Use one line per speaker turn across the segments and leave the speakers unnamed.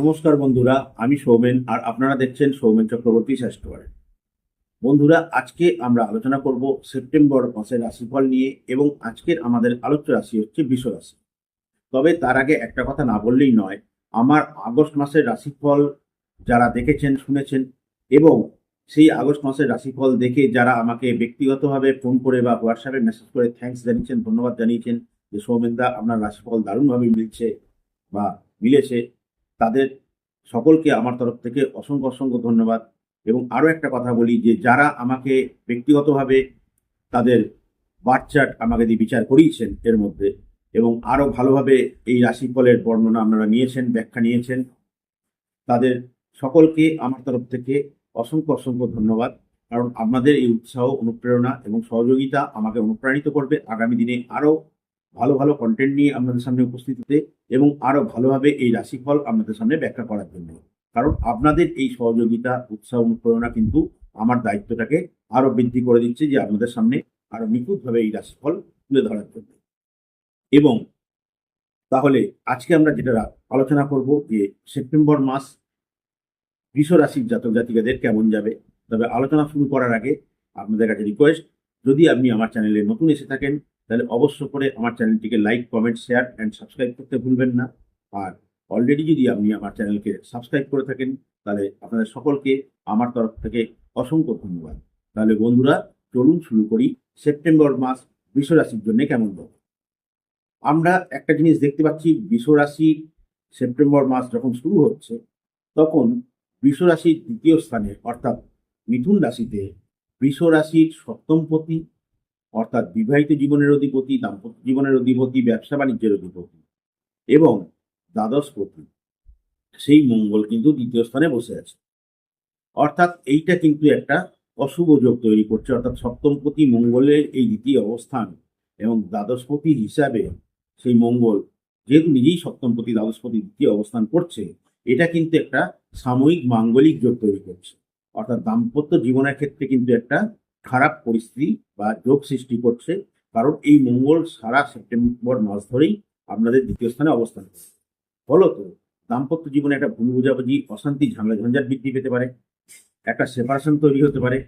নমস্কার বন্ধুরা, আমি সৌমেন, আর আপনারা দেখছেন সৌমেন চক্রবর্তী স্বাস্থ্যবারে বন্ধুরা, আজকে আমরা আলোচনা করব সেপ্টেম্বর মাসের রাশিফল নিয়ে, এবং আজকের আমাদের আলোচ্য রাশি হচ্ছে বৃষ রাশি। তবে তার আগে একটা কথা না বললেই নয়, আমার আগস্ট মাসের রাশিফল যারা দেখেছেন, শুনেছেন, এবং সেই আগস্ট মাসের রাশিফল দেখে যারা আমাকে ব্যক্তিগতভাবে ফোন করে বা হোয়াটসঅ্যাপে মেসেজ করে থ্যাঙ্কস জানিয়েছেন, ধন্যবাদ জানিয়েছেন যে সৌমেনদা, আপনার রাশিফল দারুণভাবে মিলছে বা মিলেছে। তাদের সকলকে আমার তরফ থেকে অসংখ্য অসংখ্য ধন্যবাদ। এবং আরও একটা কথা বলি যে, যারা আমাকে ব্যক্তিগতভাবে তাদের বার্থচার্ট আমাকে দিয়ে বিচার করিয়েছেন এর মধ্যে এবং আরও ভালোভাবে এই রাশিফলের বর্ণনা আপনারা নিয়েছেন, ব্যাখ্যা নিয়েছেন, তাদের সকলকে আমার তরফ থেকে অসংখ্য অসংখ্য ধন্যবাদ। কারণ আপনাদের এই উৎসাহ, অনুপ্রেরণা এবং সহযোগিতা আমাকে অনুপ্রাণিত করবে। আগামী দিনে আরও ভালো ভালো কন্টেন্ট নিয়ে আপনাদের সামনে উপস্থিত হতে এবং আরও ভালোভাবে এই রাশিফল আপনাদের সামনে ব্যাখ্যা করার জন্য। কারণ আপনাদের এই সহযোগিতা, উৎসাহ, অনুপ্রেরণা কিন্তু আমার দায়িত্বটাকে আরও বৃদ্ধি করে দিচ্ছে যে আপনাদের সামনে আরও নিখুঁতভাবে এই রাশিফল তুলে ধরার জন্য। এবং তাহলে আজকে আমরা যেটা আলোচনা করব যে সেপ্টেম্বর মাস বৃষ রাশির জাতক জাতিকাদের কেমন যাবে? তবে আলোচনা শুরু করার আগে আপনাদের কাছে রিকোয়েস্ট যদি আপনি আমার চ্যানেলে নতুন এসে থাকেন তাহলে অবশ্য করে আমার চ্যানেলটিকে like comment share and subscribe করতে ভুলবেন না। আর অলরেডি যদি আপনি আমার চ্যানেলকে সাবস্ক্রাইব করে থাকেন, তাহলে আপনাদের সকলকে আমার তরফ থেকে অসংখ্য ধন্যবাদ। তাহলে বন্ধুরা, চলুন শুরু করি সেপ্টেম্বর মাস রাশির জন্য কেমন যাবে আমরা একটা জিনিস দেখতে পাচ্ছি রাশি সেপ্টেম্বর মাস যখন শুরু হচ্ছে, তখন রাশির দ্বিতীয় স্থানে অর্থাৎ মিথুন রাশিতে রাশির সপ্তমপতি অর্থাৎ বিবাহিত জীবনের অধিপতি, দাম্পত্য জীবনের অধিপতি, ব্যবসা বাণিজ্যের অধিপতি এবং দ্বাদশপতি সেই মঙ্গল কিন্তু দ্বিতীয় স্থানে বসে আছে। অর্থাৎ এইটা কিন্তু একটা অশুভ যোগ তৈরি করছে। অর্থাৎ সপ্তমপতি মঙ্গলের এই দ্বিতীয় অবস্থান এবং দ্বাদশপতি হিসাবে সেই মঙ্গল যেহেতু নিজেই সপ্তমপতি দ্বাদশপতি দ্বিতীয় অবস্থান করছে, এটা কিন্তু একটা সাময়িক মাঙ্গলিক যোগ তৈরি করছে। অর্থাৎ দাম্পত্য জীবনের ক্ষেত্রে কিন্তু একটা খারাপ পরিস্থিতি বা যোগ সৃষ্টি করছে। কারণ এই মঙ্গল সারা সেপ্টেম্বর মাস ধরেই আপনাদের দ্বিতীয় স্থানে অবস্থান করছে। ফলত দাম্পত্য জীবনে একটা ভুল বোঝাবুঝি, অশান্তি ঝামেলা ঝঞ্ঝাট বৃদ্ধি পেতে পারে। একটা সেপারেশন তৈরি হতে পারে,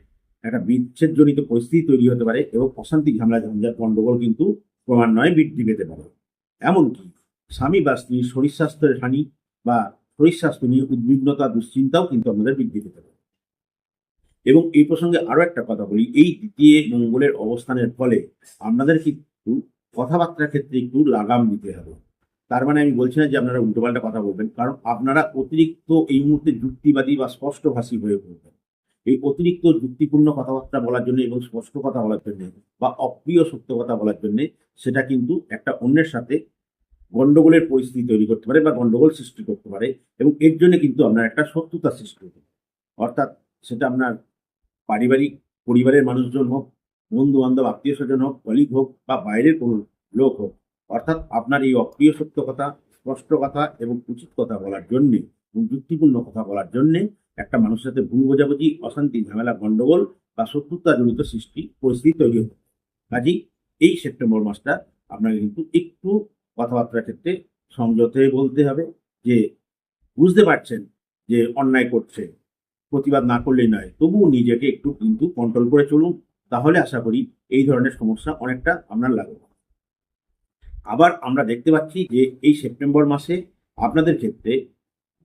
একটা বিচ্ছেদজনিত পরিস্থিতি তৈরি হতে পারে এবং অশান্তি ঝামেলা ঝঞ্ঝাট গণ্ডগোল কিন্তু ক্রমান্বয়ে বৃদ্ধি পেতে পারে। এমনকি স্বামী বা স্ত্রীর শরীর স্বাস্থ্যের হানি বা শরীর স্বাস্থ্য নিয়ে উদ্বিগ্নতা, দুশ্চিন্তাও কিন্তু আপনাদের বৃদ্ধি পেতে পারে। এবং এই প্রসঙ্গে আরও একটা কথা বলি, এই দ্বিতীয় মঙ্গলের অবস্থানের ফলে আপনাদের কিন্তু কথাবার্তার ক্ষেত্রে একটু লাগাম দিতে হবে। তার মানে আমি বলছি না যে আপনারা উল্টোপাল্টা কথা বলবেন, কারণ আপনারা অতিরিক্ত এই মুহূর্তে যুক্তিবাদী বা স্পষ্টভাষী হয়ে পড়বেন। এই অতিরিক্ত যুক্তিপূর্ণ কথাবার্তা বলার জন্য এবং স্পষ্ট কথা বলার জন্য বা অপ্রিয় সত্য কথা বলার জন্য সেটা কিন্তু একটা অন্যের সাথে গন্ডগোলের পরিস্থিতি তৈরি করতে পারে বা গন্ডগোল সৃষ্টি করতে পারে এবং এর জন্য কিন্তু আপনার একটা শত্রুতা সৃষ্টি হতে অর্থাৎ সেটা আপনার পারিবারিক পরিবারের মানুষজন হোক বন্ধু বান্ধব আত্মীয় স্বজন হোক কলিগ হোক বা বাইরের কোনো লোক হোক, অর্থাৎ আপনার এই অপ্রিয় সত্য কথা, স্পষ্ট কথা এবং উচিত কথা বলার জন্যে এবং যুক্তিপূর্ণ কথা বলার জন্যে একটা মানুষের সাথে ভুল বোঝাবুঝি, অশান্তি, ঝামেলা গণ্ডগোল বা শত্রুতা জনিত সৃষ্টি, পরিস্থিতি তৈরি হতে কাজেই এই সেপ্টেম্বর মাসটা আপনাকে কিন্তু একটু কথাবার্তার ক্ষেত্রে সংযত বলতে হবে যে বুঝতে পারছেন যে অন্যায় করছে। প্রতিবাদ না করলেই নয়। তবুও নিজেকে একটু কিন্তু কন্ট্রোল করে চলুন, তাহলে আশা করি এই ধরনের সমস্যা অনেকটা আপনার লাগবে। আবার আমরা দেখতে পাচ্ছি যে এই সেপ্টেম্বর মাসে আপনাদের ক্ষেত্রে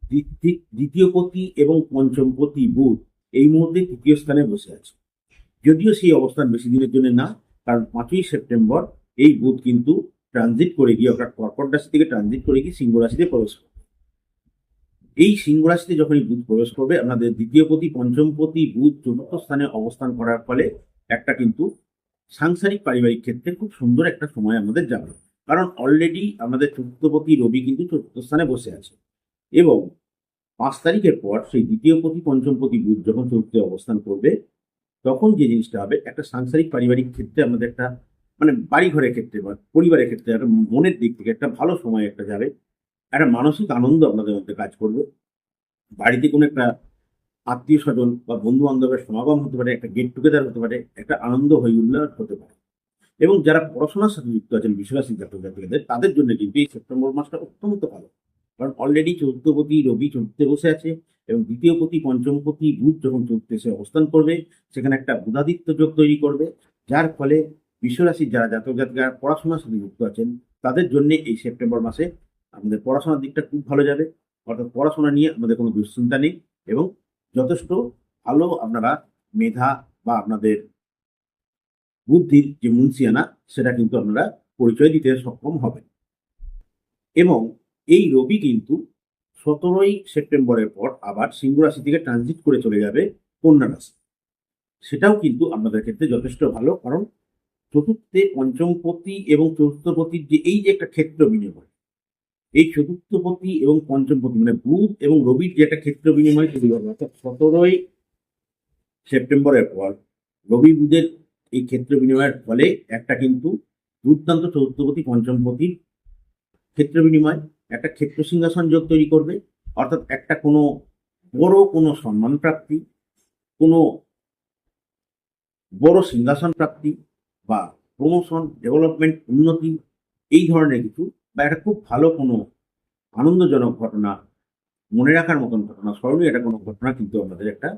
দ্বিতী- দ্বিতীয় পতি এবং পঞ্চম পতি বুধ এই মুহূর্তে তৃতীয় স্থানে বসে আছে। যদিও সেই অবস্থান বেশি দিনের জন্য না, কারণ পাঁচই সেপ্টেম্বর এই বুধ কিন্তু ট্রানজিট করে গিয়ে অর্থাৎ কর্কট রাশি থেকে ট্রানজিট করে গিয়ে সিংহ রাশিতে প্রবেশ করবে এই সিংহ রাশিতে যখনই বুধ প্রবেশ করবে, আপনাদের দ্বিতীয় পতি, পঞ্চম পতি, বুধ চতুর্থ স্থানে অবস্থান করার ফলে একটা কিন্তু সাংসারিক পারিবারিক ক্ষেত্রে খুব সুন্দর একটা সময় আমাদের যাবে। কারণ অলরেডি আমাদের চতুর্থপতি রবি কিন্তু চতুর্থ স্থানে বসে আছে। এবং পাঁচ তারিখের পর সেই দ্বিতীয় পতি, পঞ্চম পতি, বুধ যখন চতুর্থে অবস্থান করবে, তখন যে জিনিসটা হবে, একটা সাংসারিক পারিবারিক ক্ষেত্রে আমাদের একটা মানে বাড়ি ঘরের ক্ষেত্রে বা পরিবারের ক্ষেত্রে একটা মনের দিক থেকে একটা ভালো সময় একটা যাবে। একটা মানসিক আনন্দ আপনাদের মধ্যে কাজ করবে। বাড়িতে কোনো একটা আত্মীয় স্বজন বা বন্ধু বান্ধবের সমাগম হতে পারে, একটা গেট টুগেদার হতে পারে, একটা আনন্দ হই উল্লাস হতে পারে। এবং যারা পড়াশোনার সাথে যুক্ত আছেন বিশ্বরাশি জাতক তাদের জন্য কিন্তু এই সেপ্টেম্বর মাসটা অত্যন্ত ভালো। কারণ অলরেডি চতুর্থপতি রবি চতুর্থে বসে আছে এবং দ্বিতীয় পতি পঞ্চমপতি বুধ যখন চতুর্থে অবস্থান করবে, সেখানে একটা বুধাদিত্য যোগ তৈরি করবে, যার ফলে বিশ্বরাশির যারা জাতক জাতিকা পড়াশোনার সাথে যুক্ত আছেন, তাদের জন্য এই সেপ্টেম্বর মাসে আমাদের পড়াশোনার দিকটা খুব ভালো যাবে। অর্থাৎ পড়াশোনা নিয়ে আমাদের কোনো দুশ্চিন্তা নেই এবং যথেষ্ট ভালো আপনারা মেধা বা আপনাদের বুদ্ধির যে মুন্সিয়ানা, সেটা কিন্তু আপনারা পরিচয় দিতে সক্ষম হবেন। এবং এই রবি কিন্তু সতেরোই সেপ্টেম্বরের পর আবার সিংহ রাশি থেকে ট্রানজিট করে চলে যাবে কন্যা রাশি। সেটাও কিন্তু আপনাদের ক্ষেত্রে যথেষ্ট ভালো, কারণ চতুর্থে পঞ্চমপতি এবং চতুর্থপতির যে এই যে একটা ক্ষেত্র বিনিময় এই চতুর্থপতি এবং পঞ্চমপতি মানে বুধ এবং রবির যে একটা ক্ষেত্র বিনিময় তৈরি হবে, অর্থাৎ সতেরোই সেপ্টেম্বরের পর রবি বুধের এই ক্ষেত্র বিনিময়ের ফলে একটা কিন্তু দুর্দান্ত চতুর্থপতি পঞ্চমপতির ক্ষেত্র বিনিময়, একটা ক্ষেত্র সিংহাসন যোগ তৈরি করবে, অর্থাৎ একটা কোনো বড় কোনো সম্মান প্রাপ্তি, কোনো বড় সিংহাসন প্রাপ্তি বা প্রমোশন ডেভেলপমেন্ট উন্নতি, এই ধরনের কিছু বা একটা খুব ভালো কোনো আনন্দজনক ঘটনা, মনে রাখার মতন ঘটনা, স্মরণীয় একটা কোনো ঘটনা কিন্তু আমাদের একটা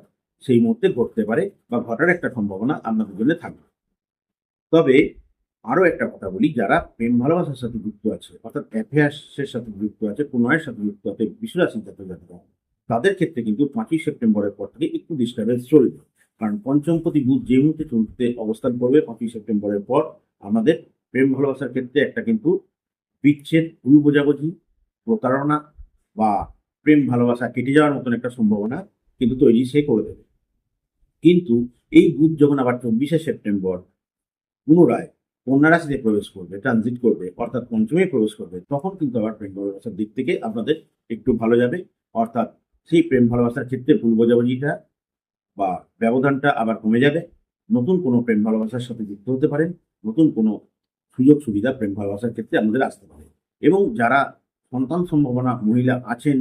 সেই মুহূর্তে ঘটতে পারে বা ঘটার একটা সম্ভাবনা আপনাদের জন্য থাকবে। তবে আরও একটা কথা বলি, যারা প্রেম ভালোবাসার সাথে যুক্ত আছে, অর্থাৎ অ্যাফেয়ার্সের সাথে যুক্ত আছে প্রণয়ের সাথে যুক্ত আছে বিশ্বরাশি জাতক জাতিকা তাদের ক্ষেত্রে কিন্তু পাঁচই সেপ্টেম্বরের পর থেকে একটু ডিস্টার্বেন্স চলবে। কারণ পঞ্চমপতি বুধ যে মুহূর্তে চলতে অবস্থান করবে পাঁচই সেপ্টেম্বরের পর, আমাদের প্রেম ভালোবাসার ক্ষেত্রে একটা কিন্তু বিচ্ছেদ ভুল বোঝাবুঝি প্রতারণা বা প্রেম ভালোবাসা কেটে যাওয়ার মতন একটা সম্ভাবনা কিন্তু তৈরি সে করে দেবে। কিন্তু এই বুধ যখন আবার চব্বিশে সেপ্টেম্বর পুনরায় কন্যা রাশিতে প্রবেশ করবে ট্রানজিট করবে, অর্থাৎ পঞ্চমে প্রবেশ করবে, তখন কিন্তু আবার প্রেম ভালোবাসার দিক থেকে আপনাদের একটু ভালো যাবে। অর্থাৎ সেই প্রেম ভালোবাসার ক্ষেত্রে ভুল বোঝাবুঝিটা বা ব্যবধানটা আবার কমে যাবে। নতুন কোনো প্রেম ভালোবাসার সাথে যুক্ত হতে পারেন, নতুন কোনো সুযোগ সুবিধা প্রেম ভালোবাসার ক্ষেত্রে আমাদের আসতে পারে। এবং যারা সন্তান সম্ভাবনা মহিলা আছেন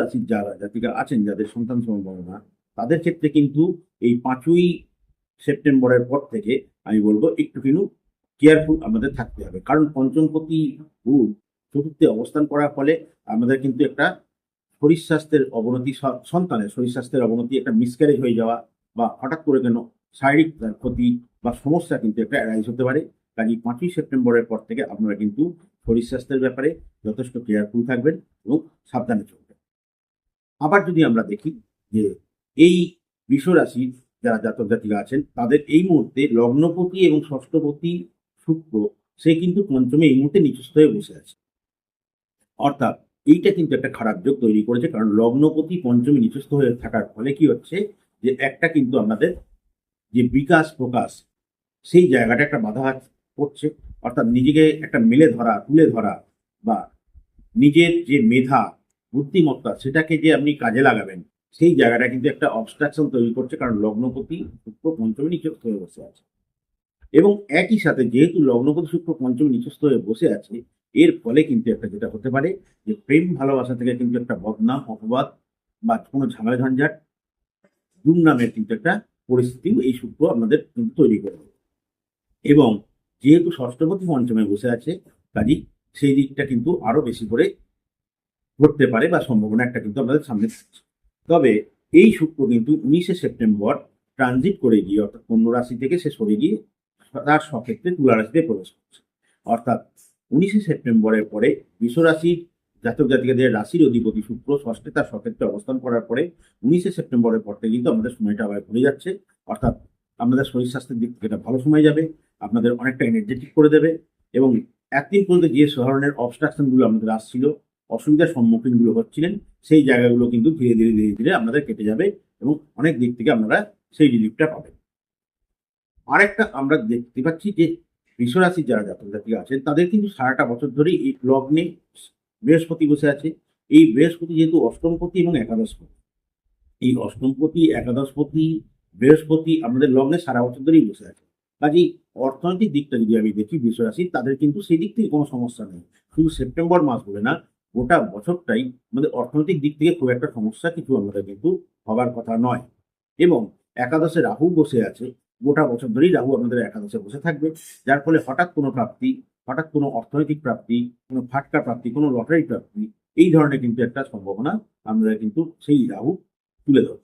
রাশির যারা জাতিকা আছেন, যাদের সন্তান সম্ভাবনা, তাদের ক্ষেত্রে কিন্তু এই পাঁচই সেপ্টেম্বরের পর থেকে আমি বলব একটু কিন্তু কেয়ারফুল আমাদের থাকতে হবে। কারণ পঞ্চমপতি বুধ চতুর্থে অবস্থান করার ফলে আমাদের কিন্তু একটা শরীর স্বাস্থ্যের অবনতি সন্তানের শরীর স্বাস্থ্যের অবনতি, একটা মিসক্যারেজ হয়ে যাওয়া বা হঠাৎ করে কেন শারীরিক ক্ষতি বা সমস্যা কিন্তু একটা অ্যারাইজ হতে পারে। কাজে পাঁচই সেপ্টেম্বরের পর থেকে আপনারা কিন্তু শরীর স্বাস্থ্যের ব্যাপারে যথেষ্ট কেয়ারফুল থাকবেন এবং সাবধানে চলবেন। আবার যদি আমরা দেখি যে এই রাশির যারা জাতক জাতিকা আছেন, তাদের এই মুহূর্তে লগ্নপতি এবং ষষ্ঠপতি শুক্র, সে কিন্তু পঞ্চমে এই মুহূর্তে নিচস্থ হয়ে বসে আছে। অর্থাৎ এইটা কিন্তু একটা খারাপ যোগ তৈরি করেছে, কারণ লগ্নপতি পঞ্চমী নিচস্থ হয়ে থাকার ফলে কি হচ্ছে যে একটা কিন্তু আমাদের যে বিকাশ প্রকাশ, সেই জায়গাটা একটা বাধা পড়ছে অর্থাৎ নিজেকে একটা মেলে ধরা, তুলে ধরা, বা নিজের যে মেধা, বুদ্ধিমত্তা, সেটাকে যে আপনি কাজে লাগাবেন, সেই জায়গাটা কিন্তু একটা অবস্ট্রাকশন তৈরি করছে, কারণ লগ্নপতি শুক্র পঞ্চমী নিচস্থ হয়ে বসে আছে। এবং একই সাথে যেহেতু লগ্নপতি শুক্র পঞ্চমী নিচস্থ হয়ে বসে আছে, এর ফলে কিন্তু একটা যেটা হতে পারে, যে প্রেম ভালোবাসা থেকে কিন্তু একটা বদনাম, অপবাদ, বা কোনো ঝামেলা ঝঞ্ঝাট দুর্নামের কিন্তু একটা পরিস্থিতিও এই শুক্র আমাদের কিন্তু তৈরি করে এবং যেহেতু ষষ্ঠপতি পঞ্চমে বসে আছে, কাজী সেই দিকটা কিন্তু আরও বেশি করে ঘটতে পারে বা সম্ভাবনা একটা কিন্তু আমাদের সামনে থাকছে। তবে এই শুক্র কিন্তু উনিশে সেপ্টেম্বর ট্রানজিট করে গিয়ে অর্থাৎ কন্যা রাশি থেকে সে সরে গিয়ে তার সক্ষেত্রে তুলা রাশিতে প্রবেশ করছে। অর্থাৎ উনিশে সেপ্টেম্বরের পরে বিশ্ব রাশির জাতক জাতিকাদের রাশির অধিপতি শুক্র ষষ্ঠে তার সক্ষেত্রে অবস্থান করার পরে উনিশে সেপ্টেম্বরের পর থেকে কিন্তু আমাদের সময়টা আবার ঘুরে যাচ্ছে। অর্থাৎ আপনাদের শরীর স্বাস্থ্যের দিক থেকে এটা ভালো সময় যাবে, আপনাদের অনেকটা এনার্জেটিক করে দেবে এবং একদিন পর্যন্ত যে ধরনের অবস্ট্রাকশনগুলো আমাদের আসছিল, অসুবিধার সম্মুখীনগুলো হচ্ছিলেন, সেই জায়গাগুলো কিন্তু ধীরে ধীরে ধীরে ধীরে আপনাদের কেটে যাবে এবং অনেক দিক থেকে আপনারা সেই রিলিফটা পাবেন। আরেকটা আমরা দেখতে পাচ্ছি যে বিশ্বরাশির যারা জাতক জাতিকা আছেন, তাদের কিন্তু সারাটা বছর ধরেই এই লগ্নে বৃহস্পতি বসে আছে। এই বৃহস্পতি যেহেতু অষ্টমপতি এবং একাদশপতি এই অষ্টমপতি একাদশপতি বৃহস্পতি আমাদের লগ্নে সারা বছর ধরেই বসে আছে। কাজেই অর্থনৈতিক দিকটা যদি আমি দেখি বিশ্বরাশির তাদের কিন্তু সেই দিক থেকে কোনো সমস্যা নেই। শুধু সেপ্টেম্বর মাস বলে না, গোটা বছরটাই আমাদের অর্থনৈতিক দিক থেকে খুব একটা সমস্যা কিছু আমাদের কিন্তু হবার কথা নয়। এবং একাদশে রাহু বসে আছে, গোটা বছর ধরেই রাহু আমাদের একাদশে বসে থাকবে। যার ফলে হঠাৎ কোনো প্রাপ্তি, হঠাৎ কোনো অর্থনৈতিক প্রাপ্তি, কোনো ফাটকা প্রাপ্তি, কোনো লটারি প্রাপ্তি, এই ধরনের কিন্তু একটা সম্ভাবনা আমাদের কিন্তু সেই রাহু তুলে ধরে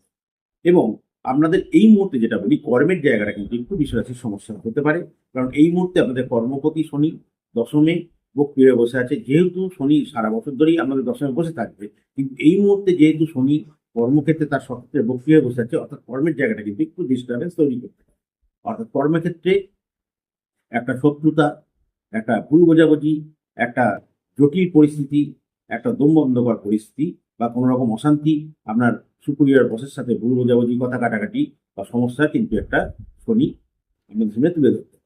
এবং আপনাদের এই মুহূর্তে যেটা বলি, কর্মের জায়গাটা কিন্তু একটু বিশ্বরাশির সমস্যা হতে পারে। কারণ এই মুহূর্তে আপনাদের কর্মপতি শনি দশমে বক্রিয় বসে আছে। যেহেতু শনি সারা বছর ধরেই আমাদের দশমে বসে থাকবে, কিন্তু এই মুহূর্তে যেহেতু শনি কর্মক্ষেত্রে তার সক্ষেত্রে বক্রিয় বসে আছে, অর্থাৎ কর্মের জায়গাটা কিন্তু একটু ডিস্টারবেন্স তৈরি করতে অর্থাৎ কর্মক্ষেত্রে একটা শত্রুতা, একটা ভুল বোঝাবুঝি, একটা জটিল পরিস্থিতি, একটা দমবন্ধকর পরিস্থিতি বা কোনো রকম অশান্তি আপনার সুপুরিয়ার বসের সাথে ভুল বোঝাবুঝি, কথা কাটাকাটি বা সমস্যা কিন্তু একটা শনি আপনাদের সামনে তুলে ধরতে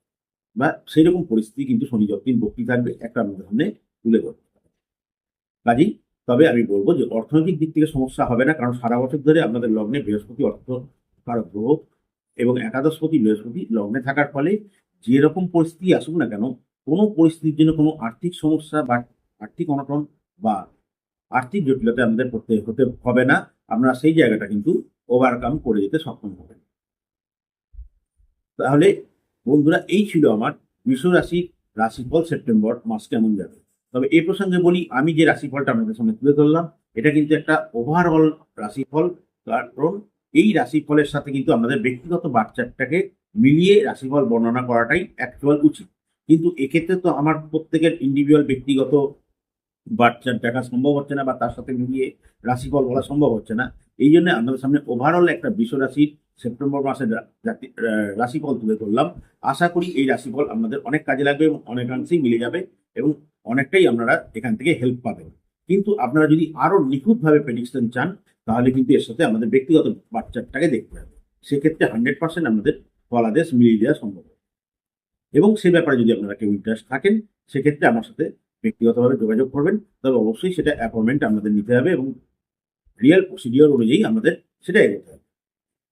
বা সেই রকম পরিস্থিতি কিন্তু শনি যতদিন বক্তি থাকবে, একটা আপনাদের সামনে তুলে ধরতে কাজেই তবে আমি বলব যে অর্থনৈতিক দিক থেকে সমস্যা হবে না, কারণ সারা বছর ধরে আপনাদের লগ্নে বৃহস্পতি অর্থ কারক গ্রহ এবং একাদশপতি বৃহস্পতি লগ্নে থাকার ফলে যে রকম পরিস্থিতি আসুক না কেন, কোনো পরিস্থিতির জন্য কোনো আর্থিক সমস্যা বা আর্থিক অনটন বা আর্থিক জটিলতা আমাদের পড়তে, হতে হবে না। আমরা সেই জায়গাটা কিন্তু ওভারকাম করে যেতে সক্ষম হবেন। তাহলে বন্ধুরা, এই ছিল আমার রাশির রাশিফল সেপ্টেম্বর মাস কেমন যাবে? তবে এই প্রসঙ্গে বলি, আমি যে রাশিফলটা আপনাদের সামনে তুলে ধরলাম, এটা কিন্তু একটা ওভারঅল রাশিফল। কারণ এই রাশিফলের সাথে কিন্তু আমাদের ব্যক্তিগত বাচ্চাটাকে মিলিয়ে রাশিফল বর্ণনা করাটাই অ্যাকচুয়াল উচিত। কিন্তু এক্ষেত্রে তো আমার প্রত্যেকের ইন্ডিভিজুয়াল ব্যক্তিগত বাচ্চার দেখা সম্ভব হচ্ছে না বা তার সাথে মিলিয়ে রাশিফল বলা সম্ভব হচ্ছে না। এই জন্য আপনাদের সামনে ওভারঅল একটা বিশ্ব রাশির সেপ্টেম্বর মাসের রাশিফল তুলে ধরলাম। আশা করি এই রাশিফল আপনাদের অনেক কাজে লাগবে এবং অনেকাংশেই মিলে যাবে এবং অনেকটাই আপনারা এখান থেকে হেল্প পাবেন। কিন্তু আপনারা যদি আরও নিখুঁতভাবে প্রেডিকশন চান, তাহলে কিন্তু এর সাথে আমাদের ব্যক্তিগত বাচ্চাটাকে দেখতে হবে। সেক্ষেত্রে হান্ড্রেড পার্সেন্ট আমাদের ফলাদেশ মিলিয়ে দেওয়া সম্ভব এবং সে ব্যাপারে যদি আপনারা কেউ ইন্টারেস্ট থাকেন, সেক্ষেত্রে আমার সাথে ব্যক্তিগতভাবে যোগাযোগ করবেন, তবে অবশ্যই সেটা অ্যাপয়েন্টমেন্ট আমাদের নিতে হবে এবং রিয়েল প্রসিডিওর অনুযায়ী আমাদের সেটা এগোতে হবে।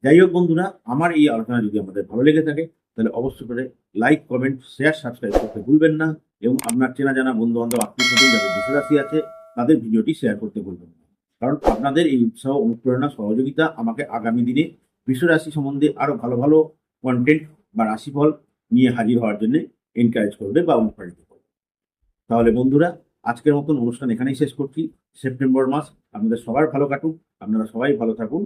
যাই হোক বন্ধুরা, আমার এই আলোচনা যদি আমাদের ভালো লেগে থাকে, তাহলে অবশ্যই করে লাইক কমেন্ট শেয়ার সাবস্ক্রাইব করতে ভুলবেন না এবং আপনার চেনা জানা বন্ধু বান্ধব আত্মীয় স্বজন যাদের বিশ্বরাশি আছে, তাদের ভিডিওটি শেয়ার করতে ভুলবেন না। কারণ আপনাদের এই উৎসাহ, অনুপ্রেরণা, সহযোগিতা আমাকে আগামী দিনে বিশ্বরাশি সম্বন্ধে আরও ভালো ভালো কন্টেন্ট বা রাশিফল নিয়ে হাজির হওয়ার জন্য এনকারেজ করবে বা অনুপ্রাণিত করবে। তাহলে বন্ধুরা, আজকের মতন অনুষ্ঠান এখানেই শেষ করছি। সেপ্টেম্বর মাস, আপনাদের সবার ভালো কাটুক, আপনারা সবাই ভালো থাকুন।